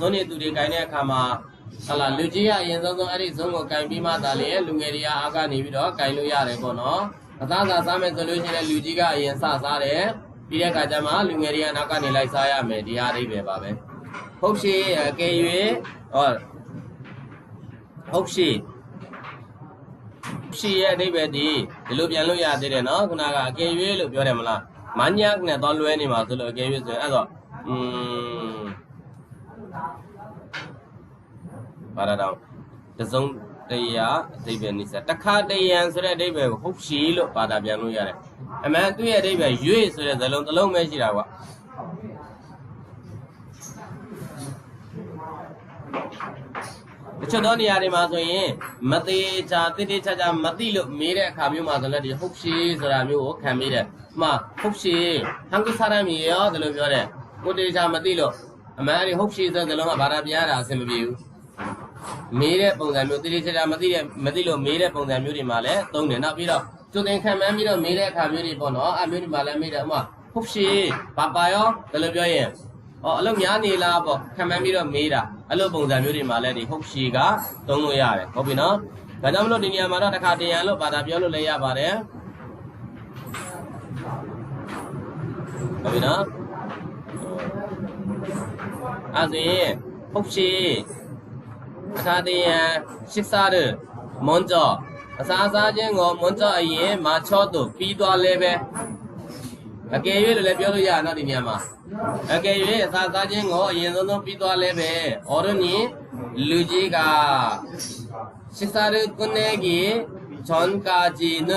ဇုံးနေသူတွေခြင်တဲ့အခါမှာဟလာလူကြီးကအရင်ဆုံးဆုံးအဲ့ဒီဇုံးကိုခြင်ပြီးမှသာလေလူငယ်တွေကအားကနေပြီးတော့ခြင်လို့ရတယ်ပေါ့နော်အသားစားစားမယ်ဆိုလို့ရှိရင်လူကြီးကအရင်စစားတယ်ပြီးတဲ့အခါကျမှလူငယ်တွေကနောက်ကနေလိုက်စားရမယ်ဒီအားအိဗယ်ပါပဲဟုတ်ရှိအကယ်၍ဟောဟုတ်ရှိရှိရဲ့အဓိပ္ပာယ်ဒီဒီလိုပြန်လို့ရသေးတယ်နော်ခုနကအကယ်၍လို့ပြောတယ်မလားမညက်နဲ့တော့လွဲနေမှာဆိုလို့အကယ်၍ဆိုရင်အဲ့တော့อืม ဘာရတော့တစုံတရားအဓိပ္ပာယ်နိစ္စတခါတရံဆိုတဲ့အဓိပ္ပာယ်ကိုဟုတ်ရှိလို့ဘာသာပြန်လို့ရတယ်အမှန်သူ့ရဲ့အဓိပ္ပာယ်ရွေဆိုတဲ့ဇလုံးတစ်လုံးပဲရှိတာကွာတချို့သောနေရာတွေမှာဆိုရင်မသေးချာတိတိကျကျမသိလို့မေးတဲ့အခါမျိုးမှာဆိုလည်းဒီဟုတ်ရှိဆိုတာမျိုးကိုခံမိတယ်။မှဟုတ်ရှိဟန်ကုစားရမီရောဒီလိုပြောတယ်။ကိုတေချာမသိလို့အမှန်ဒီဟုတ်ရှိဆိုတဲ့လုံးကဘာသာပြန်ရတာအဆင်မပြေဘူး။ မေးတဲ့ပုံစံမျိုးတိတိကျကျမသိတဲ့မသိလို့မေးတဲ့ပုံစံမျိုးတွေမှာလည်းသုံးတယ်။နောက်ပြီးတော့ကျုံတင်ခံမှန်းပြီးတော့မေးတဲ့အခါမျိုးတွေပေါ့နော်။အမျိုးတွေမှာလည်းမေးတယ်ဥမာဟုတ်ရှိဘာပါရောဒီလိုပြောရင်အော်အလုပ်များနေလားပေါ့ခံမှန်းပြီးတော့မေးတာအဲ့လိုပုံစံမျိုးတွေမှာလည်းဒီဟုတ်ရှိကသုံးလို့ရတယ်ဟုတ်ပြီနော်ဒါကြောင့်မလို့ဒီနေရာမှာတော့တစ်ခါတရံလို့ဘာသာပြောလို့လည်းရပါတယ်ဟုတ်ပြီနော်အဲ့ဒါရင်ဟုတ်ရှိ တစ်ခါတရံရှစ်စားတယ်မွန်ကြောအစားအစားချင်းကိုမွန်ကြောအရင်မာချော့သူပြီးသွားလဲပဲအကယ်၍လည်းပြောလို့ရနော်ဒီနေရာမှာအကယ်၍အစားစားချင်းကိုအရင်ဆုံးဆုံးပြီးသွားလဲပဲအော်ရနီလူကြီးကရှစ်စားရကုနေကြီးဂျွန်ကာဂျီန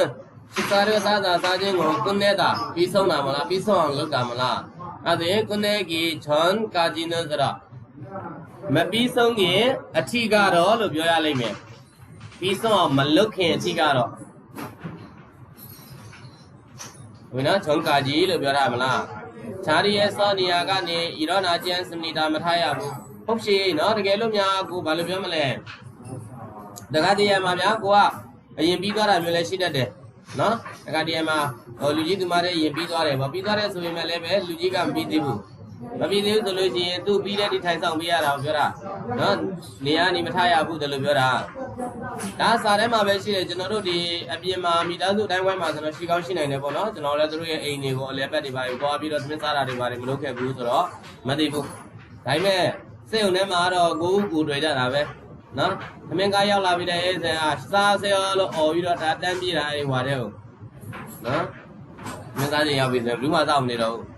ရှစ်စားရစားစားစားချင်းကိုကုနေတာပြီးဆုံးတာမလားပြီးဆုံးအောင်လုပ်တာမလားအဲ့ဒါကုနေကြီးဂျွန်ကာဂျီနဆိုတော့ မပြီးဆုံးခင်အထီကတော့လို့ပြောရလိမ့်မယ်ပြီးဆုံးအောင်မလုပ်ခင်အထီကတော့ဝိနာချုံကာကြီးလို့ပြောတာမလားခြားရီရဲ့စောနေရာကနေဣရောနာကျန်စမနီတာမထားရဘူးဟုတ်ရှိနော်တကယ်လို့များကိုဘာလို့ပြောမလဲတခါတည်းရမှာဗျာကိုကအရင်ပြီးသွားတာမျိုးလည်းရှိတတ်တယ်နော်တခါတည်းရမှာဟိုလူကြီးသူမတဲ့ရင်ပြီးသွားတယ်ပေါ့ပြီးသွားတယ်ဆိုရင်လည်းပဲလူကြီးကမပြီးသေးဘူး မပြီးသေးဘူးဆိုလို့ရှိရင်သူ့ပြီးတဲ့ဒီထိုင်ဆောင်ပေးရတာကိုပြောတာနော်နေရာနေမထားရဘူးတယ်လို့ပြောတာဒါစာထဲမှာပဲရှိတယ်ကျွန်တော်တို့ဒီအပြင်မှာမိသားစုတိုင်းဝိုင်းမှာဆိုတော့ရှိကောင်းရှိနိုင်တယ်ပေါ့နော်ကျွန်တော်လည်းတို့ရဲ့အိမ်တွေကိုအလဲပတ်တွေပါပြီးသွားပြီးတော့သမင်းစားတာတွေပါမလုပ်ခဲ့ဘူးဆိုတော့မသိဘူးဒါပေမဲ့စိတ်ုံထဲမှာတော့ကိုယ်ကိုယ်တွေ့ကြတာပဲနော်သမင်းကားရောက်လာပြီးတဲ့အဲဆန်ကစားစေရောလို့អော်ပြီးတော့ဒါတန်းပြေးတာအဲဟွာတဲ့ဟုတ်နော်သမင်းစားချိန်ရောက်ပြီဆိုရင်ဘူးမှစောင့်မနေတော့ဘူး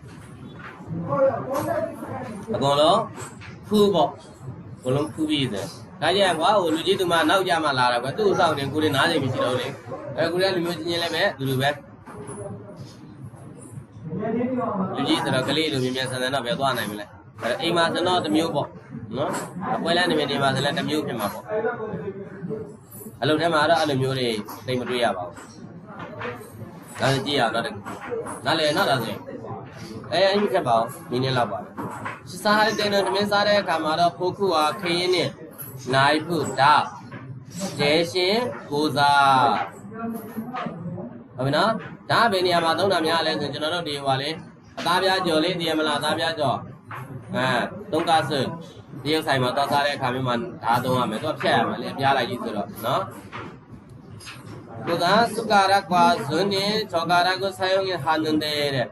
အကုန်လုံးဖူးပေါ့အကုန်လုံးဖူးပြီးတယ်ဒါကြရင်ကွာဟိုလူကြီးသူမနောက်ကြမှလာတာကွာသူ့အဆောင်တင်ကိုယ်တင်နားချိန်မရှိတော့လေအဲကိုယ်ကလူမျိုးချင်းချင်းလည်းပဲလူလူပဲလူကြီးဆိုတော့ကလေးလူမြင်မြန်ဆန်ဆန်တော့ပဲသွားနိုင်မလဲအဲအိမ်မှာဆိုတော့တစ်မျိုးပေါ့နော်အပွဲလမ်းနေမြင်ဒီမှာဆိုလည်းတစ်မျိုးဖြစ်မှာပေါ့အလုပ်ထဲမှာတော့အဲ့လိုမျိုးတွေသိမတွေ့ရပါဘူးဒါကြည့်ရတော့နားလေနောက်တော့ဆိုရင် အဲအရင်ခက်ပါအောင်နင်းနေလောက်ပါစားရတဲ့တဲ့တမင်းစားတဲ့အခါမှာတော့ဖိုးခုဟာခရင်နဲ့နိုင်ဖို့ဒါကျဲရှင်ကိုစားဟုတ်ပြီနော်ဒါဘယ်နေရာမှာသုံးတာများလဲဆိုကျွန်တော်တို့ဒီဟိုပါလေအသားပြားကြော်လေးတည်ရမလားအသားပြားကြော်အဲသုံးကားစဒီရုပ်ဆိုင်မှာသွားစားတဲ့အခါမျိုးမှာဒါသုံးရမယ်သူကဖြတ်ရမယ်လေအပြားလိုက်ကြီးဆိုတော့နော်သူကသုကာရကွာဇွန်းနေချောကာရကိုဆိုင်ရုံဟာနန္တဲ့တဲ့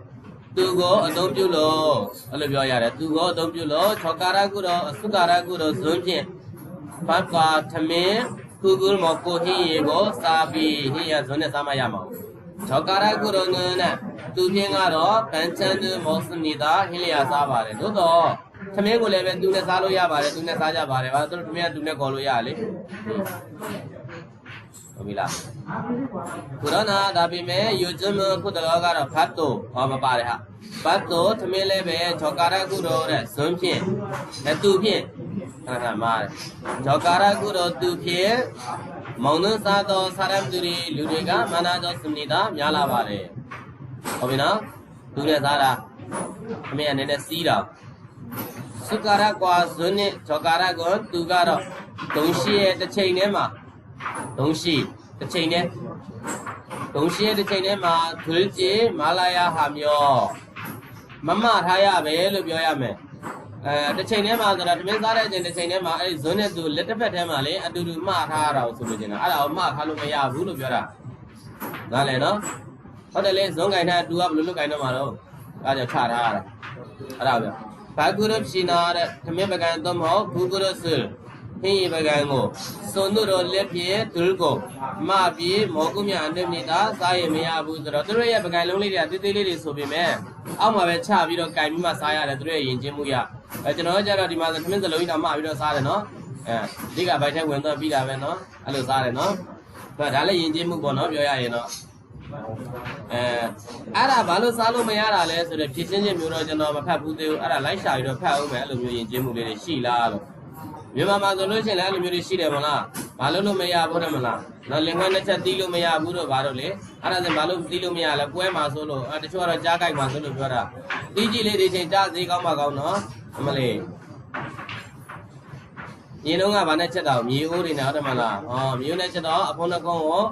သူကိုအသုံးပြုလို့အဲ့လိုပြောရတယ်သူကိုအသုံးပြုလို့ချောကာရကုတော့သုကာရကုတော့ဇွန်းဖြင့်ဘတ်ကွာသမင်းကုကုမကိုဟင်းရေကိုစားပြီးဟင်းရဇွန်းနဲ့စားမရမှာဘူးချောကာရကုတော့ငနဲ့သူဖြင့်ကတော့ပန်းချန်ဒမောစနီတာဟင်းလျာစားပါတယ်သို့တော့သမင်းကိုလည်းပဲသူနဲ့စားလို့ရပါတယ်သူနဲ့စားကြပါတယ်ဘာလို့သမင်းကသူနဲ့ခေါ်လို့ရလေ ဟုတ်ပြီလားကုရနာဒါပေမဲ့ယူဇမခုတလောကတော့ဖတ်တော့ဟောမပါတယ်ဟာဖတ်တော့သမင်းလည်းပဲချောကာရကုတော့တဲ့ဇွန်းဖြင့်အတူဖြင့်ဟာဟာမာချောကာရကုတော့သူဖြင့်မောင်နှံစားသောစာရမ်သူတွေလူတွေကမာနာသောစနေတာများလာပါတယ်ဟုတ်ပြီနော်သူနဲ့စားတာသမင်းကနည်းနည်းစီးတာစုကာရကွာဇွန်းနဲ့ချောကာရကွန်သူကတော့ဒုံရှိရဲ့တစ်ချိန်ထဲမှာ ဒုံရှိတစ်ချိန်ထဲဒုံရှိရဲ့တစ်ချိန်ထဲမှာဒွေကျေမာလာယာဟာမျောမမထားရပဲလို့ပြောရမယ်အဲတစ်ချိန်တည်းမှာဆိုတော့သမင်းစားတဲ့အချိန်တစ်ချိန်တည်းမှာအဲ့ဒီဇွန်းနဲ့သူလက်တစ်ဖက်ထဲမှာလေအတူတူမှားထားရတာကိုဆိုလို့ကျင်တာအဲ့ဒါကိုမှားထားလို့မရဘူးလို့ပြောတာနားလည်နော်ဟုတ်တယ်လေဇွန်းကင်ထားတူကဘယ်လိုလုပ်ကင်တော့မှာတော့အဲ့ဒါကြောင့်ချထားရတာအဲ့ဒါပြောဘာကုရဖြစ်နာတဲ့သမင်းပကံတော့မဟုတ်ဘူးကုရစ ဟင်းပကံကိုစွန်တို့တော့လက်ပြဲဒုလကိုမပြေမောကုမြအတ္တမြတာစားရမရဘူးဆိုတော့သူတို့ရဲ့ပကံလုံးလေးတွေကတေးသေးလေးတွေဆိုပေမဲ့အောက်မှာပဲချပြီးတော့ကင်ပြီးမှစားရတယ်သူတို့ရဲ့ယဉ်ကျေးမှုရအဲကျွန်တော်တို့ကြတော့ဒီမှာသမင်းစလုံးကြီးတော့မပြီးတော့စားတယ်နော်အဲဒီကဘိုက်ထဲဝင်တော့ပြီးတာပဲနော်အဲ့လိုစားတယ်နော်ဒါလည်းယဉ်ကျေးမှုပေါ့နော်ပြောရရင်တော့အဲအဲ့ဒါဘာလို့စားလို့မရတာလဲဆိုတော့ဖြစ်ချင်းချင်းမျိုးတော့ကျွန်တော်မဖတ်ဘူးသေးဘူးအဲ့ဒါလိုက်ရှာပြီးတော့ဖတ်အောင်မယ်အဲ့လိုမျိုးယဉ်ကျေးမှုလေးတွေရှိလားလို့ မြန်မာမှာဆိုလို့ရှိရင်လည်းအဲ့လိုမျိုးတွေရှိတယ်မလားဘာလို့လို့မရဘူးတဲ့မလားနော်လင်္ကာနှစ်ချက်တီးလို့မရဘူးတော့ဘာလို့လဲအဲ့ဒါဆိုဘာလို့တီးလို့မရလဲပွဲမှာဆိုလို့အဲတချို့ကတော့ကြားကြိုက်မှာဆိုလို့ပြောတာတီးကြည့်လေးဒီချိန်ကြားသေးကောင်းမှာကောင်းနော်အမလေးညီလုံးကဗာနဲ့ချက်တော့မြေအိုးတွေနဲ့ဟုတ်တယ်မလားဟောမြေအိုးနဲ့ချက်တော့အဖုံးနှကုန်းကို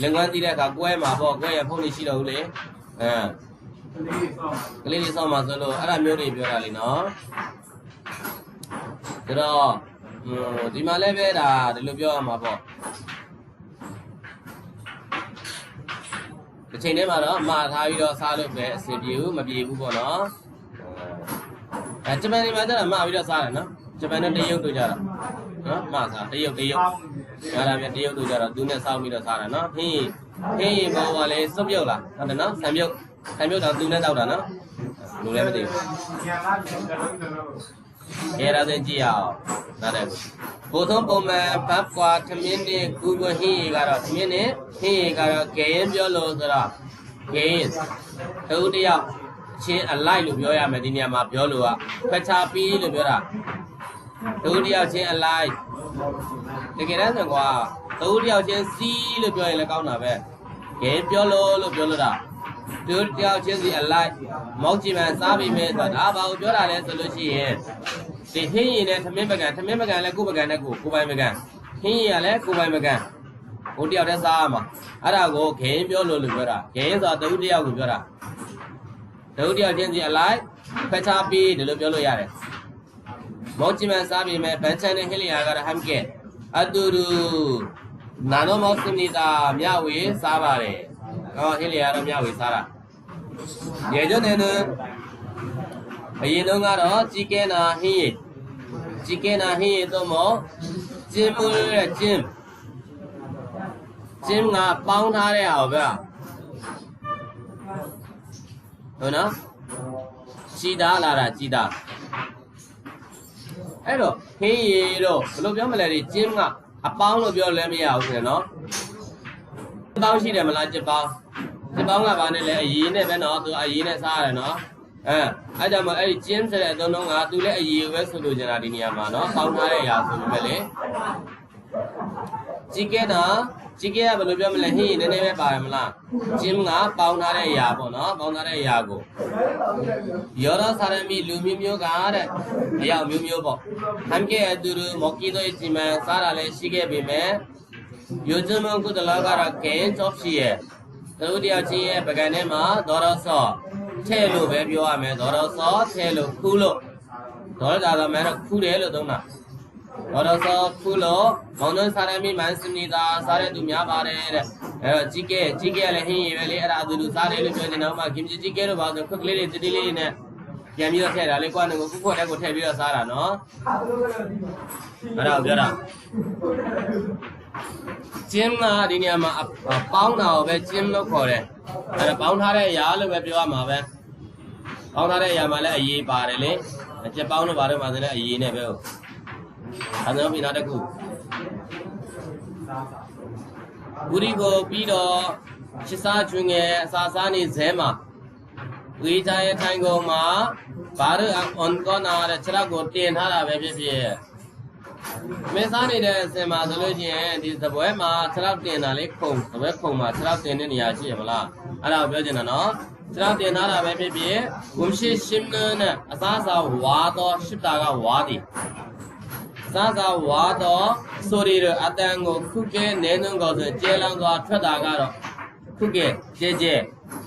လင်္ကာတီးတဲ့အခါကွဲမှာပေါ့ကွဲရဖုံးနေရှိတော့ဘူးလေအဲကလေးလေးစောင်းမှာဆိုလို့အဲ့ဒါမျိုးတွေပြောတာလေနော်ဒါတော့ဟို ဒီမှာလည်းပဲဒါဒီလိုပြောရမှာပေါ့ဒီချိန်ထဲမှာတော့မှားထားပြီးတော့စားလို့ပဲအဆင်ပြေဘူးမပြေဘူးပေါ့နော်အဲဂျပန်နေမှာကျတော့မှားပြီးတော့စားတယ်နော်ဂျပန်နဲ့တရုတ်တို့ကြတော့နော်မှားစားတရုတ်တရုတ်အဲ့ဒါပြတရုတ်တို့ကြတော့သူနဲ့စောင်းပြီးတော့စားတယ်နော်ဟင်းဟင်းဘောကလည်းစုပ်ပြုတ်လားဟုတ်တယ်နော်ဆံပြုတ်ဆံပြုတ်တော့သူနဲ့တောက်တာနော်လူလည်းမသိဘူး အဲရတဲ့ကြည့်ရအောင်နားတယ်ကိုသုံးပုံမှန်ဘတ်ကွာသမင်းနဲ့ကူကဟင်းရီကတော့သမင်းနဲ့ဟင်းရီကတော့ဂရင်ပြောလို့ဆိုတော့ဂရင်တူတယောက်ချင်းအလိုက်လို့ပြောရမယ်ဒီနေရာမှာပြောလို့ကဖချာပီးလို့ပြောတာတူတယောက်ချင်းအလိုက်တကယ်တမ်းဆိုကွာတူတယောက်ချင်းစီးလို့ပြောရင်လည်းကောင်းတာပဲဂရင်ပြောလို့လို့ပြောလို့တာ တူတယောက်ချင်းစီအလိုက်မောက်ကြည့်မှန်စားပြီးမယ်ဆိုတာဒါဘာကိုပြောတာလဲဆိုလို့ရှိရင်ဒီဟင်းရင်နဲ့သမင်းပကံသမင်းပကံလည်းကိုယ်ပကံနဲ့ကိုကိုပိုင်ပကံဟင်းရင်ကလည်းကိုပိုင်ပကံဟိုတယောက်တည်းစားရမှာအဲ့ဒါကိုဂရင်ပြောလို့လို့ပြောတာဂရင်ဆိုတာတူတယောက်ကိုပြောတာတူတယောက်ချင်းစီအလိုက်ဖက်ချပြီးဒီလိုပြောလို့ရတယ်မောက်ကြည့်မှန်စားပြီးမယ်ဘန်ချန်နဲ့ဟင်းလျာကတော့ဟမ်ကဲအတူတူနာနောမောက်စနေတာမြဝေစားပါတယ် ဟောဟင်းလျာတော့မြဝေစားတာရေကျွန်းနေနေအရင်တုန်းကတော့ကြီးကဲနာဟင်းရည်ကြီးကဲနာဟင်းရည်တော့မောကျင်းမိုးရဲ့ကျင်းကျင်းကပေါင်းထားတဲ့ဟာဗျာဟုတ်နော်ကြည်သားလာတာကြည်သားအဲ့တော့ဟင်းရည်တော့ဘယ်လိုပြောမလဲဒီကျင်းကအပေါင်းလို့ပြောလည်းမရဘူးဆိုရင်နော် ပေါင်းရှိတယ်မလားကျစ်ပေါင်းကျစ်ပေါင်းကဘာနဲ့လဲအရေးနဲ့ပဲနော်သူအရေးနဲ့စားရတယ်နော်အဲအဲ့ကြောင့်မအဲ့ဒီကျင်းဆိုတဲ့အသုံးလုံးကသူလည်းအရေးပဲဆိုလို့ကျင်တာဒီနေရာမှာနော်ပေါင်းထားတဲ့အရာဆိုပေမဲ့လေကြီးကဲတာကြီးကဲကဘယ်လိုပြောမလဲဟင်းနည်းနည်းပဲပါတယ်မလားကျင်းကပေါင်းထားတဲ့အရာပေါ့နော်ပေါင်းထားတဲ့အရာကိုယောရစာရမီလူမျိုးမျိုးကတဲ့အရာမျိုးမျိုးပေါ့ဟမ်ကဲအတူတူမော်ကီတို့ဒီမှာစားတာလည်းရှိခဲ့ပေမဲ့ Yojama Kutalagara Kens of Shia. Taudia Chia Paganema Dorasa. Telo Bebuame Dorasa Telo Kulo. Dorada Mana Kudelo Dona. Dorasa Kulo Mono Sarami Mansunida Sare Dumya Bare. Chike Chike Lehi Valley Adulu Sare Lujanama Kimchi Chike about the cook lady to delay in it. ပြန်ပြီးတော့ထည့်တာလေကိုကနေကိုခုခွက်ထဲကိုထည့်ပြီးတော့စားတာနော်အဲ့ဒါကိုပြောတာ ကျင်းကဒီနေရာမှာပေါင်းတာကိုပဲကျင်းလို့ခေါ်တယ်အဲ့ဒါပေါင်းထားတဲ့အရာလို့ပဲပြောရမှာပဲပေါင်းထားတဲ့အရာမှာလည်းအရေးပါတယ်လေအချက်ပေါင်းလို့ပါတယ်မှာဆိုလည်းအရေးနဲ့ပဲဟုတ်အဲ့ဒါပြီးနောက်တစ်ခုဘူရီကိုပြီးတော့ချစ်စားကျွင်းငယ်အစာစားနေဇဲမှာဝေးကြရဲ့ထိုင်ကုန်မှာဘာလို့အွန်ကောနာတဲ့ခြေထောက်ကိုတင်ထားတာပဲဖြစ်ဖြစ် မင်းစားနေတဲ့အစင်မှာဆိုလို့ရှိရင်ဒီသပွဲမှာခြေထောက်တင်တာလေးခုံသပွဲခုံမှာခြေထောက်တင်တဲ့နေရာရှိရမလားအဲ့ဒါကိုပြောချင်တာနော်ခြေထောက်တင်ထားတာပဲဖြစ်ဖြစ်ဝမ်ရှိရှင်းနဲ့အစားအစာဝါတော့ရှစ်တာကဝါသည်စားစားဝါတော့ဆိုရီရအတန်ကိုခုကဲနဲနှုံကောဆိုကျဲလန်းသွားထွက်တာကတော့ခုကဲကျဲကျဲ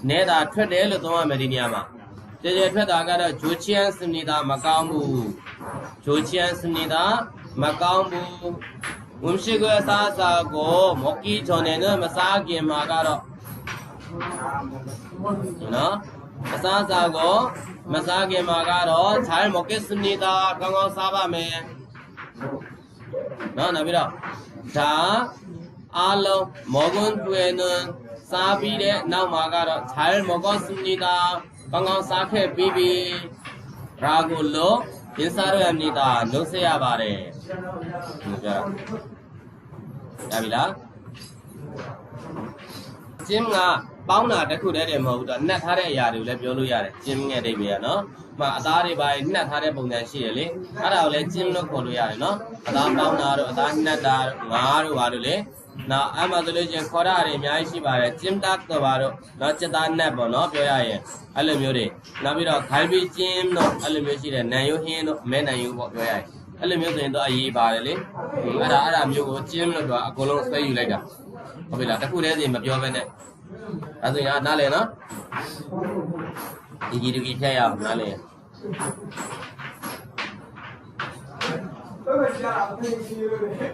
နဲတာထွက်တယ်လို့သုံးရမယ်ဒီနေရာမှာကြကြထွက်တာကတော့ဂျိုချီယန်စနေတာမကောင်းဘူးဂျိုချီယန်စနေတာ မကောင်းဘူးဝမ်ရှိကအစားအစာကိုမော်ကီချွန်နေနဲ့မစားခင်မှာကတော့နော်အစားအစာကိုမစားခင်မှာကတော့ခြိုင်းမော်ကီစနေတာကောင်းကောင်းစားပါမယ်နော်နောက်ပြီးတော့ဒါအားလုံးမော်ဂွန်တွင်နွန်စားပြီးတဲ့နောက် မှာကတော့ခြိုင်းမော်ကောစနေတာကောင်းကောင်းစားခဲ့ပြီးပြီရာကိုလို့ရင်းစားရရမနေတာလုံးဆက်ရပါတယ်ဒီလိုပြောတာရပြီလားကျင်းကပေါင်းတာတစ်ခုတည်းတည်းမဟုတ်ဘူးတော့နှက်ထားတဲ့အရာတွေကိုလည်းပြောလို့ရတယ်ကျင်းငယ်အိဗေကနော်မအသားတွေပိုင်းနှက်ထားတဲ့ပုံစံရှိရလေအဲ့ဒါကိုလည်းကျင်းလို့ခေါ်လို့ရတယ်နော်အသားပေါင်းတာတို့အသားနှက်တာငါးတို့ဘာလို့လဲ နောက်အမှဆိုလို့ချင်းခေါ်ရတွေအများကြီးရှိပါတယ်ကျင်းတက်တော့ပါတော့နောက်စက်သားနှက်ပေါ့နော်ပြောရရင်အဲ့လိုမျိုးတွေနောက်ပြီးတော့ခိုင်ပြီးကျင်းတို့အဲ့လိုမျိုးရှိတယ်နန်ယိုဟင်းတို့အမဲနန်ယိုပေါ့ပြောရရင်အဲ့လိုမျိုးဆိုရင်တော့အရေးပါတယ်လေအဲ့ဒါအဲ့ဒါမျိုးကိုကျင်းလို့တော့အကုန်လုံးဆွဲယူလိုက်တာဟုတ်ပြီလားတခုတည်းစီမပြောဘဲနဲ့အဲ့ဆိုရင်နားလဲနော်ဒီကြီးဒီကြီးဖြတ်ရအောင်နားလဲ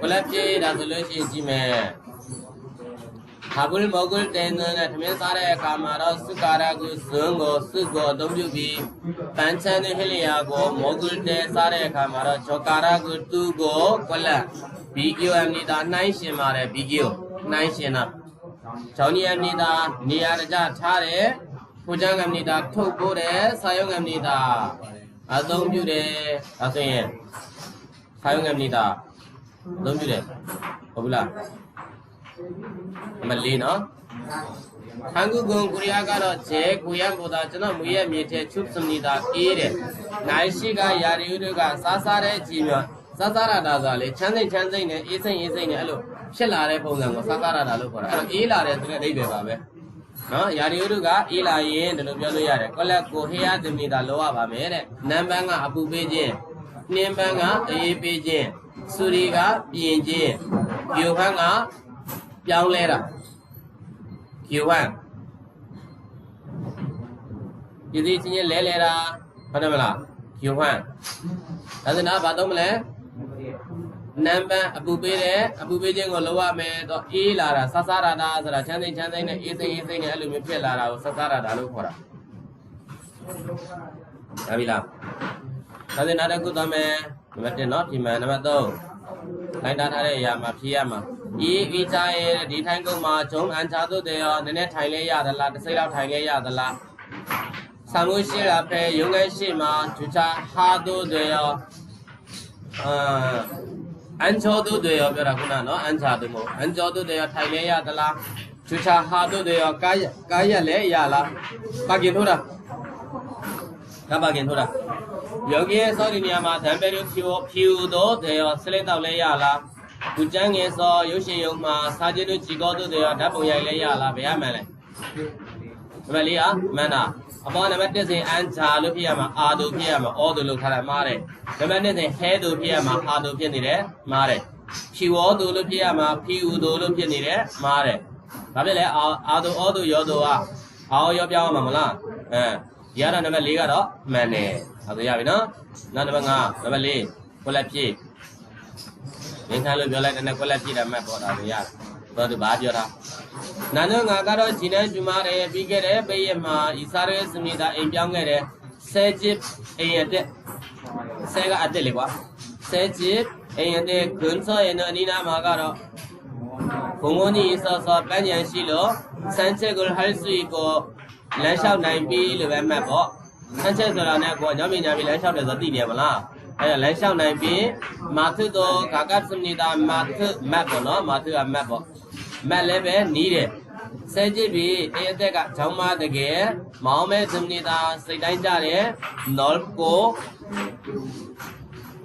ဘလပြေးဒါဆိုလို့ရှိရင်ကြည့်မယ်ဟာဂုလ်မောဂုလ်တဲနနဲ့ထမင်းစားတဲ့အခါမှာတော့စုကာရကိုဇွန်းကိုစုကိုအသုံးပြုပြီးပန်းချမ်းတဲ့ဟိလျာကိုမောဂုလ်တဲစားတဲ့အခါမှာတော့ချောကာရကိုသူ့ကိုကွက်လက် BQM နေတာနှိုင်းရှင်ပါတယ် BQ နှိုင်းရှင်တာချောင်းနီယမ်နေတာနေရာတကျထားတယ်ဖူချန်ကမ်နေတာထုတ်ပိုးတယ်ဆာယုံကမ်နေတာအသုံးပြုတယ်ဒါဆိုရင် ဆာယုံကမ်နေတာအသုံးပြုတယ်ဟုတ်ဘူးလားမလေးနော်ဟန်ကူကွန်ကိုရီးယားကတော့ဂျဲကိုရန်ပေါ်တာကျွန်တော်မူရဲ့မြေထဲချုပ်စနေတာအေးတယ်နိုင်ရှိကယာရီယူတို့ကစားစားတဲ့ကြည်မြောစားစားရတာဆိုလေချမ်းစိတ်ချမ်းစိတ်နဲ့အေးစိတ်အေးစိတ်နဲ့အဲ့လိုဖြစ်လာတဲ့ပုံစံကိုစားစားရတာလို့ခေါ်တာအဲ့တော့အေးလာတဲ့ဆိုတဲ့အဓိပ္ပာယ်ပါပဲနော်ယာရီယူတို့ကအေးလာရင်ဒီလိုပြောလို့ရတယ်ကောလက်ကိုဟေးရသမီတာလောရပါမယ်တဲ့နံပန်းကအပူပေးခြင်း နှင်းပန်းကအေးပေးခြင်းစူရီကပြင်ခြင်းယူဟန်းကပြောင်းလဲတာယူဟန်းဒီဒီချင်းချင်းလဲလဲတာဟုတ်တယ်မလားယူဟန်းဒါဆိုတော့ဘာတော့မလဲနံပါတ်အပူပေးတယ်အပူပေးခြင်းကိုလောက်ရမယ်တော့အေးလာတာဆဆရတာဆိုတာချမ်းသိချမ်းသိနဲ့အေးသိအေးသိနဲ့အဲ့လိုမျိုးဖြစ်လာတာကိုဆဆရတာလို့ခေါ်တာဒါပြီလား ဒါစဉ်နာတဲ့ကုသွားမယ်နံပါတ်1နော်ဒီမှာနံပါတ်3လိုက်တာထားတဲ့အရာမှာဖြေရမှာဤဤချာရဲ့ဒီထိုင်ကုန်မှာဂျုံအန်ချာတို့တဲ့ရောနည်းနည်းထိုင်လဲရသလားတစ်စိတ်လောက်ထိုင်လဲရသလားဆံမှုရှိလာပဲရုံးခဲရှိမှာဂျူချာဟာတို့တဲ့ရောအာအန်ချောတို့တဲ့ရောပြောတာခုနနော်အန်ချာတို့မဟုတ်အန်ချောတို့တဲ့ရောထိုင်လဲရသလားဂျူချာဟာတို့တဲ့ရောကာယကာယလဲရလားပါကင်တို့တာ ကပါကင်ထိုးတာယောဂီရဲ့စောဒီနေရာမှာဓမ္မရုပ်ဖြူဖြူတော့တဲ့ရောစလက်တော့လဲရလားသူကျန်းငယ်စောရုပ်ရှင်ယုံမှာစာကြည့်တို့ကြည်ကောတို့တဲ့ရောဓာတ်ပုံရိုက်လဲရလားဘယ်ရမှန်းလဲဒီမလေးอ่ะမန္တာအပေါ်နံပါတ်1စဉ်အန်ချာလို့ဖြစ်ရမှာအာတို့ဖြစ်ရမှာအောတို့လို့ထားတာမှားတယ်နံပါတ်2စဉ်ဟဲတို့ဖြစ်ရမှာအာတို့ဖြစ်နေတယ်မှားတယ်ဖြူအောတို့လို့ဖြစ်ရမှာဖြူတို့လို့ဖြစ်နေတယ်မှားတယ်ဘာဖြစ်လဲအာအာတို့အောတို့ရောတို့ကအာရောပြောင်းမှာမလားအဲ ရတာနံပါတ်4ကတော့မှန်တယ်ဟုတ်ပြီရပြီနော်နောက်နံပါတ်5နံပါတ်4ကိုလက်ပြည့်ငင်းခါလို့ပြောလိုက်တဲ့နဲ့ကိုလက်ပြည့်တာမှတ်ပေါ်တာလို့ရတယ်တော့သူဘာပြောတာနာနုငါကတော့ဂျင်းနဲ့ဂျူမာတယ်ပြီးခဲ့တဲ့ပိတ်ရမှာဤစားရဲစမိတာအိမ်ပြောင်းခဲ့တယ်ဆဲချစ်အိမ်ရတဲ့ဆဲကအတက်လေကွာဆဲချစ်အိမ်ရတဲ့ဂွန်းစောရဲ့အနီးနားမှာကတော့ဘုံဘုံကြီးစောစောပန်းချန်ရှိလို့စမ်းချက်ကိုဟိုက်ဆွေကို လမ်းလျှောက်နိုင်ပြီလို့ပဲမှတ်ပေါ့စမ်းချက်ဆိုတာနဲ့ကိုညောင်းမြညာပြီလမ်းလျှောက်တယ်ဆိုသိနေမလားအဲလမ်းလျှောက်နိုင်ပြီမာထုတော့ဂါကတ်စမနေတာမာထုမတ်ပေါ့နော်မာထုကမတ်ပေါ့မတ်လည်းပဲနီးတယ်ဆဲကြည့်ပြီတရသက်ကဂျောင်းမတကယ်မောင်းမဲ့စမနေတာစိတ်တိုင်းကြတယ်နော်ကို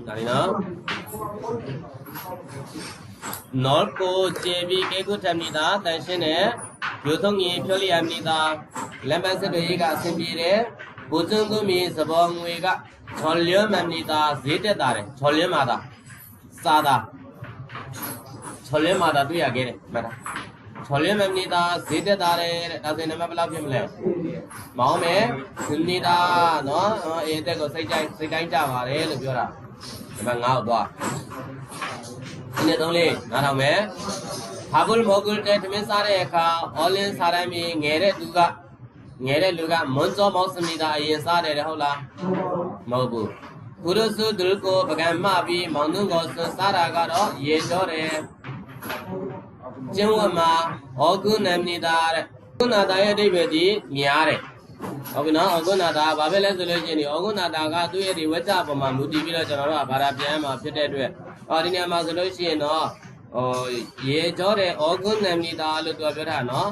ဒါလीနော်နော် ကိုကျေပြီးကေကုထမနေတာတန်ရှင်းတယ်ယူသုံးရင်ဖြိုးလျက်နေတာလမ်းပန်းစစ်တွေကအဆင်ပြေတယ်ဘုဇွန်းသူမီစဘောငွေကချော်လျွမ်းမနေတာဈေးတက်တာတယ်ချော်လျွမ်းမာတာစားတာချော်လျွမ်းမာတာတွေ့ရခဲ့တယ်မှတ်တာချော်လင်းမနေတာဈေးတက်တာတဲ့ဒါဆိုရင်နံပါတ်ဘယ်လောက်ဖြစ်မလဲမောင်းမယ်နေတာနော်အေးတက်ကိုစိတ်တိုင်းစိတ်တိုင်းကြပါတ ဒီနေ့သုံးလေးနားထောင်မယ်ဟာဂုလ်မောဂုလ်တဲ့သမင်းစားတဲ့အခါအော်လင်းစားတိုင်းပြီးငယ်တဲ့သူကငယ်တဲ့လူကမွန်းစောမောင်းစမီတာအရင်စားတယ်ဟုတ်လားမဟုတ်ဘူးကုရစုဒုလကိုပကံမပြီးမောင်သူကိုစွစားတာကတော့ရေတော့တယ်ကျင်းဝတ်မှာဩကုနမနေတာတဲ့ကုနာတာရဲ့အဓိပ္ပာယ်ဒီများတယ်ဟုတ်ပြီနော်ဩကုနာတာဘာပဲလဲဆိုလို့ရှိရင်ဒီဩကုနာတာကသူ့ရဲ့ဒီဝဋ္ဌပုံမှာမူတည်ပြီးတော့ကျွန်တော်တို့ကဘာသာပြန်မှာဖြစ်တဲ့အတွက် အော်ဒီနေရာမှာဆိုလို့ရှိရင်တော့ဟိုရေကြောတဲ့ဩကုနမနေတာလို့သူကပြောတာနော်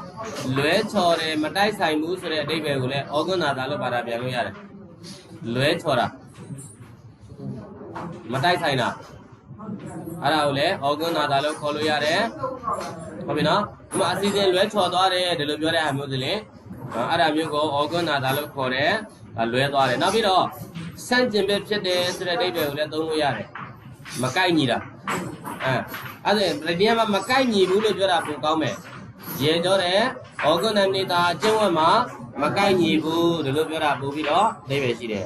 လွဲချော်တယ်မတိုက်ဆိုင်ဘူးဆိုတဲ့အဓိပ္ပာယ်ကိုလည်းဩကုနာတာလို့ဘာသာပြန်လို့ရတယ်လွဲချော်တာမတိုက်ဆိုင်တာအဲ့ဒါကိုလည်းဩကုနာတာလို့ခေါ်လို့ရတယ်ဟုတ်ပြီနော်ဒီမှာအစီအစဉ်လွဲချော်သွားတယ်ဒီလိုပြောတဲ့ဟာမျိုးဆိုရင်အဲ့ဒါမျိုးကိုဩကုနာတာလို့ခေါ်တယ်လွဲသွားတယ်နောက်ပြီးတော့စန့်ကျင်ဘက်ဖြစ်တယ်ဆိုတဲ့အဓိပ္ပာယ်ကိုလည်းသုံးလို့ရတယ် မကိုက်ညီတာအဲအဲ့ဒါဒီနေရာမှာမကိုက်ညီဘူးလို့ပြောတာပိုကောင်းမယ်ရေကြောတယ်ဩကုနနေတာကျင့်ဝတ်မှာမကိုက်ညီဘူးဒီလိုပြောတာပို့ပြီးတော့အဓိပ္ပာယ်ရှိတယ်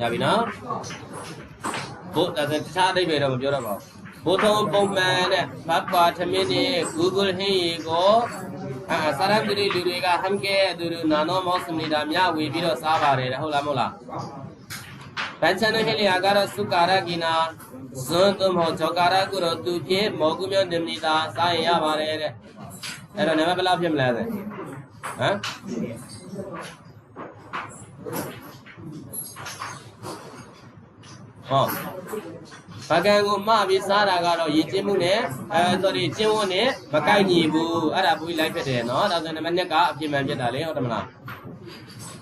ရပြီနော်ဘုဒါဆိုတခြားအဓိပ္ပာယ်တော့မပြောတော့ပါဘူးဘုထုံပုံမှန်နဲ့ဘတ်ပါသမင်းနဲ့ Google ဟင်းရီကို ဆရာမတိလူတွေကဟမ်ကဲအတူတူနာနောမောစမီတာမြဝေပြီးတော့စားပါတယ်ဟုတ်လားမဟုတ်လားဗန်ချန်နခေလီအကာရစုကာရကိနာဇွန်တမောဂျောကာရကုရတူပြေမောကုမြောနိမနီတာစားရင်ရပါတယ်တဲ့အဲ့တော့နံပါတ်ဘယ်လောက်ဖြစ်မလဲတဲ့ဟမ်ဟော ပကံကိုမပြီးစားတာကတော့ရည်ကျင်းမှုနဲ့အဲ sorry ကျင်းဝတ်နဲ့မကိုက်ညီဘူးအဲ့ဒါပူလိုက်ဖြစ်တယ်နော်ဒါဆိုနံပါတ်2ကအပြည့်မှန်ဖြစ်တာလေဟုတ်တယ်မလား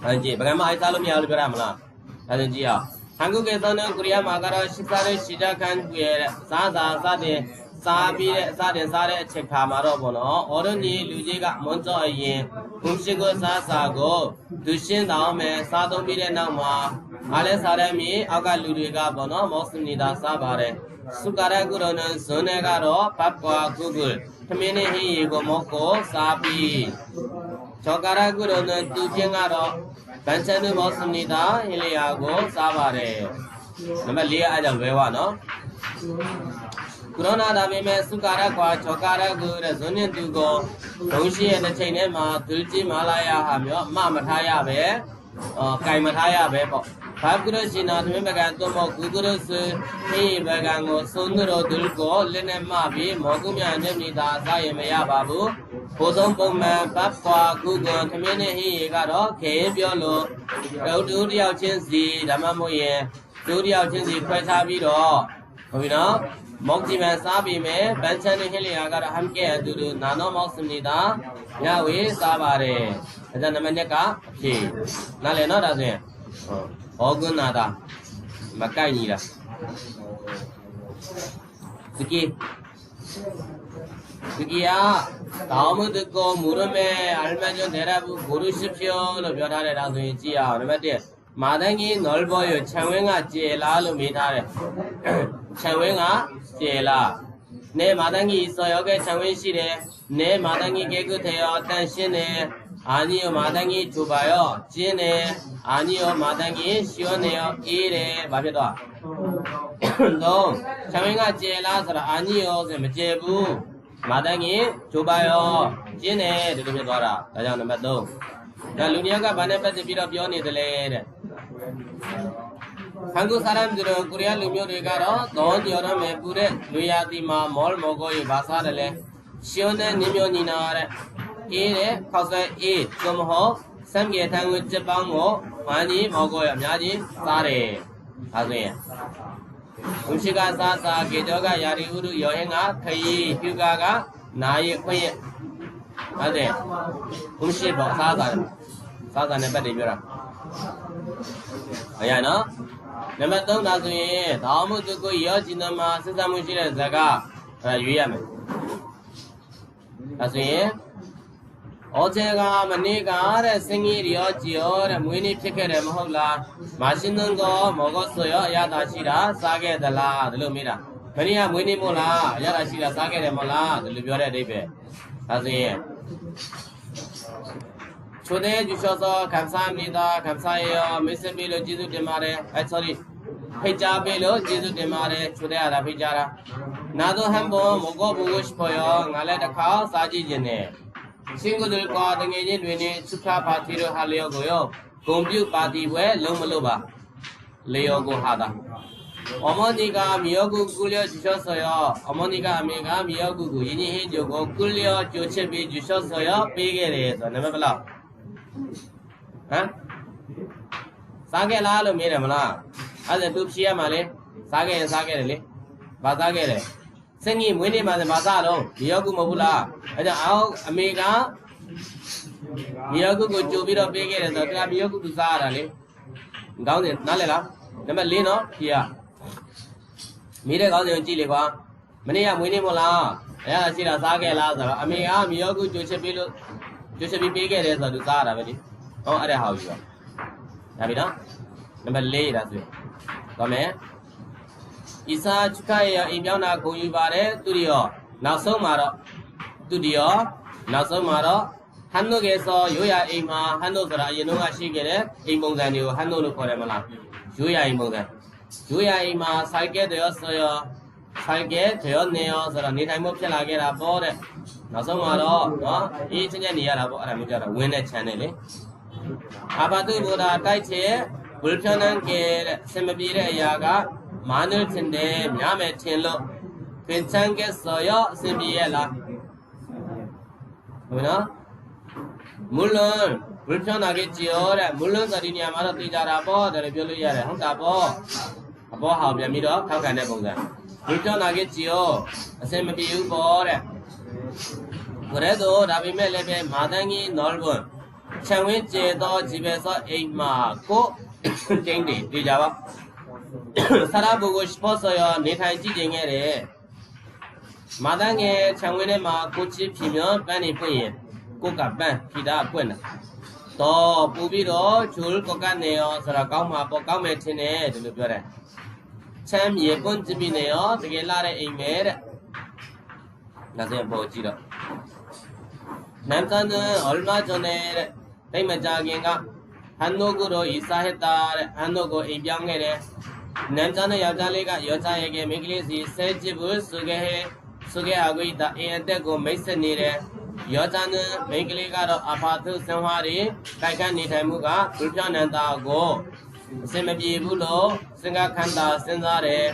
အဲကြည့်ပကံမအိုက်စားလို့မရဘူးပြောရမလားဒါဆိုကြည့်အောင်ဟန်ကုကေသောနကိုရီးယားမှာကတော့ရှိစားတဲ့ရှိတခန်းပြည့်တဲ့စားစာစတဲ့စားပြီးတဲ့အစတင်စားတဲ့အချိန်ခါမှာတော့ဗောနော်အော်ရနီလူကြီးကမွန်းစောအရင်ဘုံရှိကိုစားစာကိုသူရှင်းတော်မယ်စားသုံးပြီးတဲ့နောက်မှာ အားလဲစားတဲ့မြေအောက်ကလူတွေကဗောနော်မောစနေတာစားပါတယ်စုကာရကုရဏဇွန်နဲ့ကတော့ဘတ်ကွာကုကုထမင်းနဲ့ဟင်းရီကိုမောကိုစားပြီးချောကာရကုရဏသူချင်းကတော့ဗန်ချန်နုမောစနေတာဟိလျာကိုစားပါတယ်နံပါတ်၄အားကြောင့်လွဲဝနော်ကုရဏဒါပေမဲ့စုကာရကွာချောကာရကုတဲ့ဇွန်နဲ့သူကိုဒုရှိရဲ့တစ်ချိန်ထဲမှာဒုတိမာလာယဟာမျိုးအမမထားရပဲအော်ကင်မထားရပဲပေါ့ ဘာကုရရှိနာသမဘကံသုံးမောကုကုရစဟိဘကံကိုသုံးတော်ဒုကိုလက်နဲ့မှပြီးမောကုမြနဲ့မိတာစားရင်မရပါဘူးဘိုးဆုံးပုံမှန်ဘတ်ခွာကုကုသမင်းနဲ့ဟိကတော့ခေပြောလို့ဒုတူတယောက်ချင်းစီဓမ္မမို့ရင်ဒုတယောက်ချင်းစီခွဲခြားပြီးတော့ဟုတ်ပြီနော်မောက်ကြည့်မှစားပြီးမယ်ဗန်ချန်နဲ့ဟိလျာကတော့ဟမ်ကဲအတူတူနာနောမောက်စနေတာညဝေးစားပါတယ်အဲဒါနံပါတ်1ကအဖြေနားလည်နော်ဒါဆိုရင် ဟုတ်ဩဂုနာတာမကိုက်ညီတာစကီစကီယာတောင်းမတကောမူရမဲအလမကျွန်းဒေရဘူးဂုရုရှိဖြောလို့ပြောထားတယ်ဒါဆိုရင်ကြည့်အောင်နံပါတ်1မာတန်ကြီးနော်ဘောရခြံဝင်းကကျေလားလို့မေးထားတယ်ခြံဝင်းကကျေလားနေမာတန်ကြီးစော်ရောကခြံဝင်းရှိတယ်နေမာတန်ကြီးကေကုထေရောတန်ရှင်းတယ် အာနိယောမာတန်ကြီးထူပါရောကျင်းတယ်အာနိယောမာတန်ကြီးရှောနေရောအေးတယ်ဘာဖြစ်တော့လုံးခြံဝင်းကကျေလားဆိုတာအာနိယောဆိုမကျေဘူးမာတန်ကြီးထူပါရောကျင်းတယ်ဒီလိုဖြစ်သွားတာဒါကြောင့်နံပါတ်3ဒါလူတယောက်ကဘာနဲ့ပတ်သက်ပြီးတော့ပြောနေတယ်လေတဲ့ဟန်ကုစာရမ်တို့ကိုရီးယားလူမျိုးတွေကတော့သောကျော်ရမယ်ပူတဲ့လူရတီမှာမောလ်မော်ကိုရဘာသာတယ်လေရှုံး တဲ့နင်းမျိုးညီနာတဲ့အေးတဲ့ခောက်ဆွဲအေးသွမဟုတ်စံပြေထန်ကိုစက်ပေါင်းကိုဝမ်းကြီးမော်ကိုရအများကြီးစားတယ်ဒါဆိုရင်ဝရှိကစားစားကေတောကယာရီဥရုယောဟင်ကခရီးဖြူကာကနာရီခွင့်ရဟုတ်တယ်ဝရှိပေါ့စားစားစားစားနဲ့ပတ်တယ်ပြောတာမရနော်နံပါတ်3ဒါဆိုရင်ဒါမှမဟုတ်သူကိုရောจินတမှာဆက်ဆံမှုရှိတဲ့ဇာကအဲရွေးရမယ်ဒါဆိုရင် ဩချေကမနေ့ကတဲ့စင်ကြီးရောကြည်ရောတဲ့မွေးနေ့ဖြစ်ခဲ့တယ်မဟုတ်လားမာရှင်နန်ကောမောကောဆိုရောအရသာရှိတာစားခဲ့သလားဒီလိုမေးတာဟမနေ့ကမွေးနေ့မို့လားအရသာရှိတာစားခဲ့တယ်မို့လားဒီလိုပြောတဲ့အဓိပ္ပာယ်ဒါဆိုရင်ချိုတဲ့ကျူချောသောခံစားမိတာခံစားရမစ္စပေးလို့ကျေးဇူးတင်ပါတယ်အဲ sorry ဖိတ်ကြားပေးလို့ကျေးဇူးတင်ပါတယ်ချိုတဲ့ရတာဖိတ်ကြားတာနာတော့ဟမ်ဘောမကောဘူရှ်ပေါ်ရငါလည်းတစ်ခါစားကြည့်ခြင်းနဲ့ စင်ကိုယ်တော်ကတငယ်ချင်းတွေနဲ့သုခပါတိရဟာလျောကိုရောဂုံပြုပါတိပွဲလုံးမလို့ပါလျောကိုဟာတာအမောနိကမယောကုကုလျောဂျူရှောဆောယောအမောနိကအမေကမယောကုကိုယင်းကြီးဟင်းဂျိုကိုကုလျောဂျိုချက်ပြီးဂျူရှောဆောယောပေးခဲ့တယ်ဆိုတော့နံပါတ်ဘယ်လောက်ဟမ်စားခဲ့လားလို့မေးတယ်မလားအဲ့ဒါသူဖြေရမှာလေစားခဲ့ရင်စားခဲ့တယ်လေဘာစားခဲ့လဲ စင်ကြီးမွေးနေ့မှာဘာစတော့ဒီယောဂုမဟုတ်ဘူးလားအဲကြောင့်အောက်အမေကဒီယောဂုကိုကြိုပြီးတော့ပေးခဲ့တယ်ဆိုတော့တရားဒီယောဂုသူစားရတာလေကောင်းတယ်နားလည်လားနံပါတ်၄နော်ဖြေရမိတဲ့ကောင်းတယ်ကိုကြည့်လေကွာမနေ့ကမွေးနေ့မဟုတ်လားအဲအဲ့ဒါရှိတာစားခဲ့လားဆိုတော့အမေကမီယောဂုကြိုချက်ပေးလို့ကြိုချက်ပြီးပေးခဲ့တယ်ဆိုတော့သူစားရတာပဲလေဟောအဲ့ဒါဟာယူပါဒါပြီနော်နံပါတ်၄ဒါဆိုရင်ကောင်းမယ် ဣစာချခရဲ့အိမ်ပြောင်းတာဂုံယူပါတယ်သူတရောနောက်ဆုံးမှာတော့သူတရောနောက်ဆုံးမှာတော့ဟန်နိုကေဆောရိုးရအိမ်မှာဟန်နိုဆိုတာအရင်တော့ရှိခဲ့တဲ့အိမ်ပုံစံတွေကိုဟန်နိုလို့ခေါ်တယ်မလားရိုးရအိမ်ပုံစံရိုးရအိမ်မှာဆိုင်ကဲတယ်ရောဆိုရောဆိုင်ကဲတယ်ရောနေရောဆိုတော့နေထိုင်မှုဖြစ်လာခဲ့တာပေါ့တဲ့နောက်ဆုံးမှာတော့နော်အေးချင်းချင်းနေရတာပေါ့အဲ့ဒါမျိုးကြတော့ဝင်းတဲ့ channel လေအာဘတုဘုရားတိုက်ချေဝိပဿနာကဲတဲ့အစမပြေတဲ့အရာက မာနုထင်တယ်မြားမယ်ထင်လို့ပင်ချန်ကဲဆိုရောအစမပြေရလားဟုတ်နော်မူလွန်ဝိပဿနာကကြည်ရောတဲ့မူလွန်ဆိုဒီနေရာမှာတော့သိကြတာပေါ့တယ်ပြောလို့ရတယ်ဟုတ်တာပေါ့အပေါ်ဟာပြန်ပြီးတော့ထောက်ခံတဲ့ပုံစံဝိပဿနာကကြည်ရောအစမပြေဘူးပေါ့တဲ့ကရဲတော့ဒါပေမဲ့လည်းပဲမာတန်ကြီးနော်ဘွန်ခြံဝင်းကျေတော့ဂျီပဲစောအိမ်မှာကိုကျင်းတယ်သိကြပါ ဆရာဘူကိုစပေါ်ဆိုရနေထိုင်ကြည့်ခြင်းခဲ့တယ်မာတန်ငယ်ခြံဝင်းထဲမှာကိုချစ်ဖြီမြောပန်းနေဖွင့်ရင်ကိုကပန်းဖြီတာပွင့်တာတော့ပူပြီးတော့ဂျူလ်ကိုကနေရောဆိုတာကောင်းမှာပေါ့ကောင်းမယ်ထင်တယ်ဒီလိုပြောတယ်ချမ်းမြေပွင့်ကြည့်ပြီးနေရောတကယ်လာတဲ့အိမ်မဲတဲ့ငါစင်ပေါ်ကြည့်တော့နမ်တန်အော်မာဂျွန်နဲ့တဲ့တိတ်မကြခင်ကဟန်နိုကိုတော့ဤစာဟက်တာတဲ့ဟန်နိုကိုအိမ်ပြောင်းခဲ့တယ် နမ်တန်နဲ့ယောက်ျားလေးကယောက်ျားရဲ့ကမိန်းကလေးစီဆဲချစ်ဖို့ဆိုခဲ့ဟဲဆိုခဲ့အကွေတာအင်းအသက်ကိုမိတ်ဆက်နေတယ်ယောဇာနမိန်းကလေးကတော့အဖာသုဆံဝါတွေတိုက်ခတ်နေထိုင်မှုကဒုပြနန္တာကိုအစင်မပြေဘူးလို့စင်္ဂခန္ဓာစဉ်းစားတယ်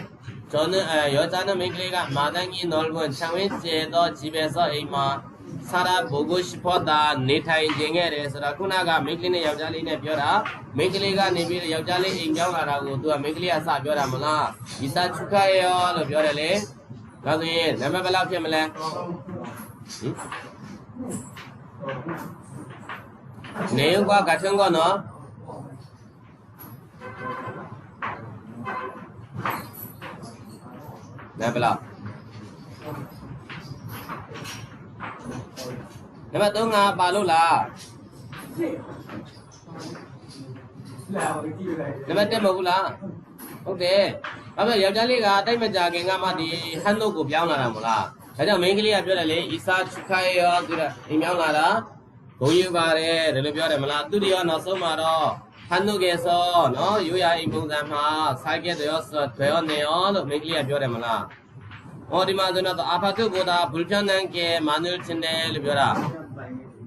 ဂျောနအယောဇာနမိန်းကလေးကမာတန်ကြီးနော်ဘွန်ချံဝင်းကျေတော့ဂျီပဲစောအိမ်မှာ ဆရာဘိုဂိုရှိဖောတာနေထိုင်ခြင်းခဲ့တယ်ဆိုတာခုနကမိန်းကလေးနဲ့ယောက်ျားလေးနဲ့ပြောတာမိန်းကလေးကနေပြီးယောက်ျားလေးအိမ်ကြောင်းလာတာကိုသူကမိန်းကလေးကစပြောတာမလားဒီစာချူခရောလို့ပြောတယ်လေဒါဆိုရင်နံပါတ်ဘယ်လောက်ဖြစ်မလဲဟင်နေကွာကထုံးကောနော်နံပါတ်ဘယ်လောက် နံပါတ်3ကပါလို့လားနံပါတ်1မဟုတ်ဘူးလားဟုတ်တယ်ဘာဖြစ်ယောက်ျားလေးကတိုက်မကြခင်ကမှဒီဟန်နုတ်ကိုပြောင်းလာတာမလားဒါကြောင့်မိန်းကလေးကပြောတယ်လေအီစာချူခိုင်ရောသူကအိမ်ပြောင်းလာတာဘုံယူပါတယ်ဒါလိုပြောတယ်မလားသူတရောနောက်ဆုံးမှာတော့ဟန်နုတ်ကဲစောနော်ရိုးရာအိမ်ပုံစံမှာဆိုင်ကဲတယ်ရောဆိုတယ်ရောနေရောလို့မိန်းကလေးကပြောတယ်မလား ဟောဒီမှာဆိုတော့အာဖတ်တုဘောတာဘူလ်ချန်နန်ကဲမာနူချင်တယ်လို့ပြောတာ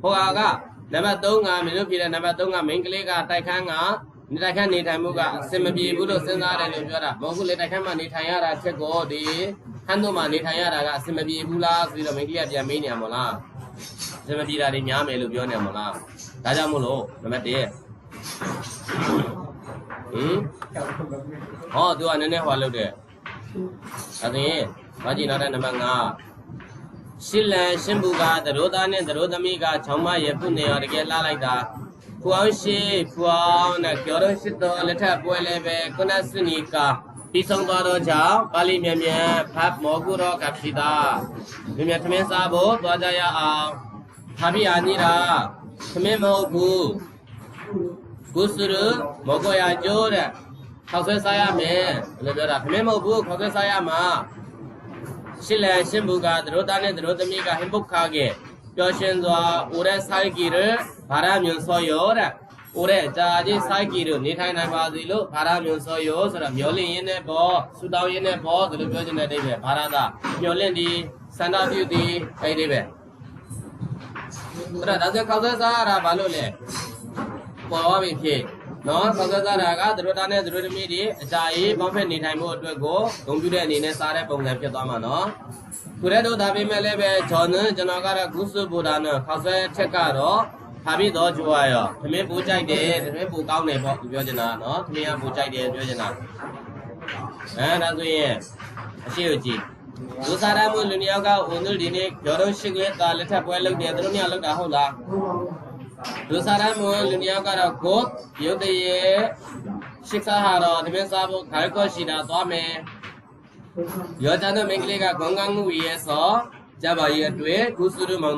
ဟိုဟာကနံပါတ်3ကမင်းတို့ပြည်တဲ့နံပါတ်3ကမိန်းကလေးကတိုက်ခန်းကနေတိုက်ခန်းနေထိုင်မှုကအစင်မပြေဘူးလို့စဉ်းစားတယ်လို့ပြောတာမဟုတ်ဘူးလေတိုက်ခန်းမှာနေထိုင်ရတာချက်ကိုဒီဟန်တို့မှာနေထိုင်ရတာကအစင်မပြေဘူးလားဆိုပြီးတော့မိန်းကလေးကပြန်မေးနေရမလားအစင်မပြေတာတွေများမယ်လို့ပြောနေမလားဒါကြောင့်မို့လို့နံပါတ်1ဟင်ဟောသူကနည်းနည်းဟွာလုပ်တယ်ဒါဆိုရင် ဘာကြည့်နောက်တဲ့နံပါတ်5ရှစ်လန်ရှင်ဘူကသရိုးသားနဲ့သရိုးသမီးကချောင်းမရဲ့ပုနေရတကယ်လာလိုက်တာဖူအောင်ရှိဖူအောင်နဲ့ကျော်တော်ရှိတော်လက်ထပ်ပွဲလဲပဲကုနစနီကာပြီးဆုံးသွားတော့ကြောင့်ပါဠိမြန်မြန်ဖတ်မောကုရောကပိတာမြန်မြန်သမင်းစားဖို့သွားကြရအောင်ဖာပိအာနိရာသမင်းမဟုတ်ဘူးကုစရမောကောယာကျိုးတဲ့ခေါက်ဆွဲစားရမယ်ဘယ်လိုပြောတာသမင်းမဟုတ်ဘူးခေါက်ဆွဲစားရမှာ ရှစ်လန်ရှင်းဘူးကသတို့သားနဲ့သတို့သမီးကဟင်ပုတ်ခါကဲပျော်ရွှင်စွာဦးတဲ့ဆိုင်ကီရဘာရမြွန်စောရောတဲ့ဦးတဲ့ကြာကြီးဆိုင်ကီရနေထိုင်နိုင်ပါစေလို့ဘာရမြွန်စောရောဆိုတော့မျောလင့်ရင်းနဲ့ပေါ့ဆူတောင်းရင်းနဲ့ပေါ့ဒီလိုပြောချင်တဲ့အဓိပ္ပာယ်ဘာရသာမျောလင့်ဒီစန္ဒပြုဒီအဲ့ဒီပဲအဲ့ဒါဒါဆိုခေါက်ဆွဲစားရတာဘာလို့လဲပေါ်သွားပြီဖြစ် နော်ခေါက်ဆွဲစားတာကသတို့သားနဲ့သတို့သမီးတွေအကြာကြီးပေါင်းဖက်နေထိုင်မှုအတွက်ကိုဂုဏ်ပြုတဲ့အနေနဲ့စားတဲ့ပုံစံဖြစ်သွားမှာနော်သူရဲတို့ဒါပေမဲ့လည်းပဲဂျော်နန်ကျွန်တော်ကတော့ကုစုဘူဒါနဲ့ခေါက်ဆွဲထက်ကတော့ဖာပြီးတော့ကြွားရောသမင်းပူကြိုက်တယ်သမင်းပူကောင်းတယ်ပေါ့သူပြောချင်တာနော်သမင်းကပူကြိုက်တယ်ပြောချင်တာအဲဒါဆိုရင်အရှိကိုကြည့်ဒုစားရမှုလူနှစ်ယောက်ကဝန်သူဒီနေ့ကျော်တော့ရှိခွေးတာလက်ထပ်ပွဲလုပ်တယ်သူတို့များလုပ်တာဟုတ်လား ဒုစားရမှုလူနှစ်ယောက်ကတော့ကိုရုတ်တရေရှိခါဟာတော့သမင်းစားဖို့ခိုင်ကောရှိတာသွားမယ်ယောဇာနဲ့မိန်းကလေးကဂုံကန်းမှုရဲ့စောကြပါရဲ့အတွေ့ကုစုရမောင်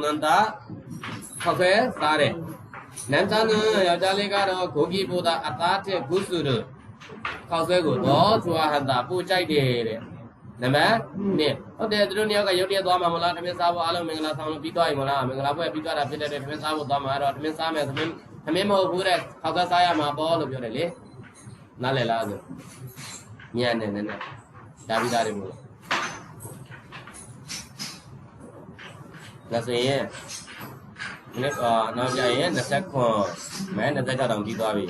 နန္တာခေါက်ခဲစားတယ်နန်းတန်းယောဇာလေးကတော့ဂိုဂီဘုဒ္ဓအသားတဲ့ကုစုရခေါက်ဆွဲကိုတော့ချွာဟန်တာပူကြိုက်တယ်တဲ့နံပါတ်1ဟုတ်တယ်သူတို့နှစ်ယောက်ကရုတ်တရက်သွားမှာမလားသမင်းစားဖို့အားလုံးမင်္ဂလာဆောင်လို့ပြီးသွားပြီမလားမင်္ဂလာပွဲပြီးသွားတာဖြစ်တဲ့အတွက်သမင်းစားဖို့သွားမှာတော့သမင်းစားမယ်သမင်းသမင်းမဟုတ်ဘူးတဲ့ခေါက်ဆွဲစားရမှာပေါ့လို့ပြောတယ်လေနားလည်လားဆိုညံ့နေနေနေဒါပြီးသားတွေမို့လို့ဒါဆိုရင်ဒီနေ့ကနောက်ကြရင်20ခွန်မဲ26တောင်ပြီးသွားပြီ